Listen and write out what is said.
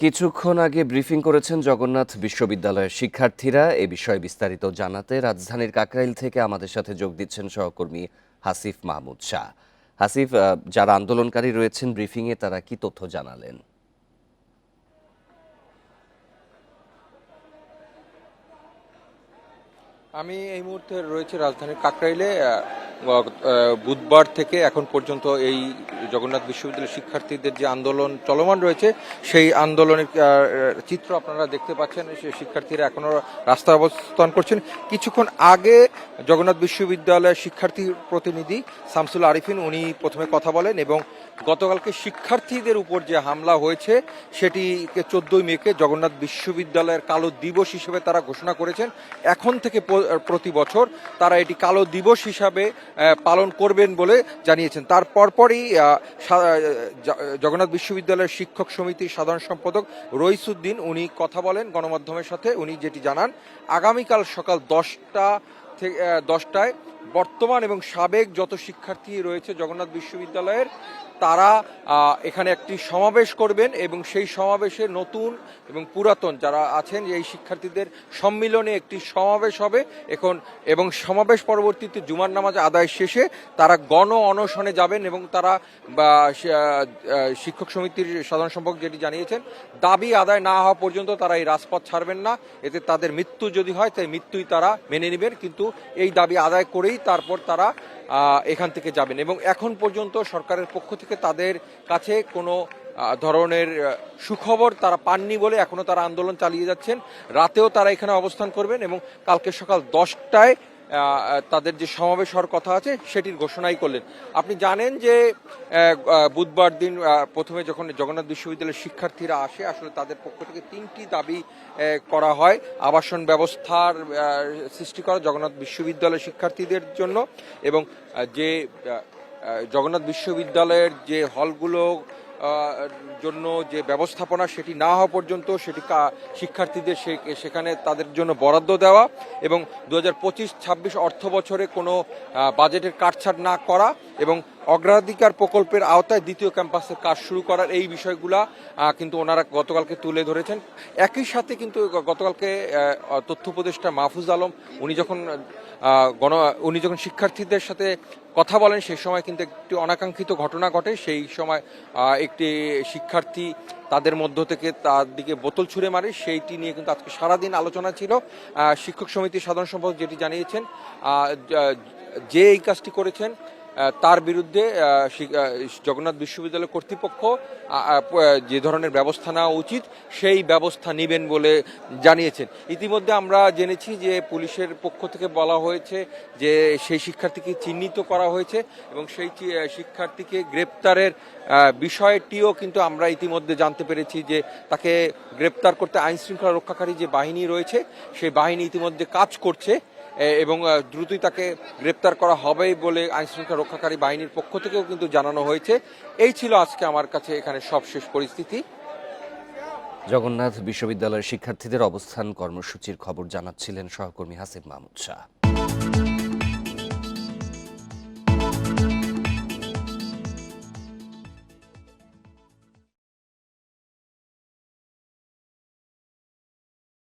কিছুক্ষণ আগে ব্রিফিং করেছেন জগন্নাথ বিশ্ববিদ্যালয়ের শিক্ষার্থীরা। এ বিষয়ে বিস্তারিত জানাতে রাজধানীর কাকরাইল থেকে আমাদের সাথে যোগ দিচ্ছেন সহকর্মী হাসিফ মাহমুদ শাহ। হাসিফ যারা আন্দোলনকারী রয়েছেন ব্রিফিংয়ে তারা কি তথ্য জানালেন? আমি এই মুহূর্তে রয়েছে রাজধানীর কাকরাইলে বুধবার থেকে এখন পর্যন্ত এই জগন্নাথ বিশ্ববিদ্যালয়ের শিক্ষার্থীদের যে আন্দোলন চলমান রয়েছে, সেই আন্দোলনের চিত্র আপনারা দেখতে পাচ্ছেন, সে শিক্ষার্থীরা এখনও রাস্তা অবস্থান করছেন। কিছুক্ষণ আগে জগন্নাথ বিশ্ববিদ্যালয়ের শিক্ষার্থী প্রতিনিধি শামসুল আরিফিন, উনি প্রথমে কথা বলেন এবং গতকালকে শিক্ষার্থীদের উপর যে হামলা হয়েছে, সেটিকে চোদ্দই মেকে জগন্নাথ বিশ্ববিদ্যালয়ের কালো দিবস হিসেবে তারা ঘোষণা করেছেন। এখন থেকে প্রতি বছর তারা এটি কালো দিবস হিসাবে পালন করবেন বলে জানিয়েছেন। তার পরপরই জগন্নাথ বিশ্ববিদ্যালয়ের শিক্ষক সমিতির সাধারণ সম্পাদক রইসুদ্দিন, উনি কথা বলেন গণমাধ্যমের সাথে, উনি যেটি জানান, আগামীকাল সকাল দশটা থেকে দশটায় বর্তমান এবং সাবেক যত শিক্ষার্থী রয়েছে জগন্নাথ বিশ্ববিদ্যালয়ের, তারা এখানে একটি সমাবেশ করবেন এবং সেই সমাবেশে নতুন এবং পুরাতন যারা আছেন, এই শিক্ষার্থীদের সম্মিলনে একটি সমাবেশ হবে। এখন, এবং সমাবেশ পরবর্তীতে জুমার নামাজ আদায় শেষে তারা গণ অনশনে যাবেন এবং তারা শিক্ষক সমিতির সাধারণ সম্পাদক যেটি জানিয়েছেন, দাবি আদায় না হওয়া পর্যন্ত তারা এই রাজপথ ছাড়বেন না। এতে তাদের মৃত্যু যদি হয়, তাই মৃত্যুই তারা মেনে নেবেন। কিন্তু এই দাবি আদায় করেই তারপর তারা এখান থেকে যাবেন। এবং এখন পর্যন্ত সরকারের পক্ষ থেকে তাদের কাছে কোনো ধরনের সুখবর তারা পাননি বলে এখনও তারা আন্দোলন চালিয়ে যাচ্ছেন। রাতেও তারা এখানে অবস্থান করবেন এবং কালকে সকাল দশটায় তাদের যে সমাবেশ হওয়ার কথা আছে, সেটির ঘোষণাই করলেন। আপনি জানেন যে বুধবার দিন প্রথমে যখন জগন্নাথ বিশ্ববিদ্যালয়ের শিক্ষার্থীরা আসে, আসলে তাদের পক্ষ থেকে তিনটি দাবি করা হয়। আবাসন ব্যবস্থার সৃষ্টি করা জগন্নাথ বিশ্ববিদ্যালয়ের শিক্ষার্থীদের জন্য এবং যে জগন্নাথ বিশ্ববিদ্যালয়ের যে হলগুলো জন্য যে ব্যবস্থাপনা সেটি না হওয়া পর্যন্ত সেটি শিক্ষার্থীদের সেখানে তাদের জন্য বরাদ্দ দেওয়া এবং দু হাজার পঁচিশ ছাব্বিশ অর্থ বছরে কোনো বাজেটের কাটছাট না করা এবং অগ্রাধিকার প্রকল্পের আওতায় দ্বিতীয় ক্যাম্পাসের কাজ শুরু করার এই বিষয়গুলা কিন্তু ওনারা গতকালকে তুলে ধরেছেন। একই সাথে কিন্তু গতকালকে তথ্য উপদেষ্টা মাহফুজ আলম, উনি যখন গণ, উনি যখন শিক্ষার্থীদের সাথে কথা বলেন, সেই সময় কিন্তু একটি অনাকাঙ্ক্ষিত ঘটনা ঘটে। সেই সময় একটি শিক্ষার্থী তাদের মধ্য থেকে তার দিকে বোতল ছুঁড়ে মারে। সেইটি নিয়ে কিন্তু আজকে সারাদিন আলোচনা ছিল। শিক্ষক সমিতির সাধারণ সম্পাদক যেটি জানিয়েছেন যে এই কাজটি করেছেন তার বিরুদ্ধে জগন্নাথ বিশ্ববিদ্যালয় কর্তৃপক্ষ যে ধরনের ব্যবস্থা নেওয়া উচিত, সেই ব্যবস্থা নেবেন বলে জানিয়েছেন। ইতিমধ্যে আমরা জেনেছি যে পুলিশের পক্ষ থেকে বলা হয়েছে যে সেই শিক্ষার্থীকে চিহ্নিত করা হয়েছে এবং সেই শিক্ষার্থীকে গ্রেপ্তারের বিষয়টিও কিন্তু আমরা ইতিমধ্যে জানতে পেরেছি যে তাকে গ্রেপ্তার করতে আইনশৃঙ্খলা রক্ষাকারী যে বাহিনী রয়েছে, সেই বাহিনী ইতিমধ্যে কাজ করছে। এবং দ্রুতই তাকে গ্রেপ্তার করা হবে বলে আইন শৃঙ্খলা রক্ষাকারী বাহিনীর পক্ষ থেকেও কিন্তু জানানো হয়েছে। এই ছিল আজকে আমার কাছে এখানে সবশেষ পরিস্থিতি। জগন্নাথ বিশ্ববিদ্যালয়ের শিক্ষার্থীদের অবস্থান কর্মসূচির খবর জানাচ্ছিলেন সহকর্মী হাসিব মাহমুদ শাহ।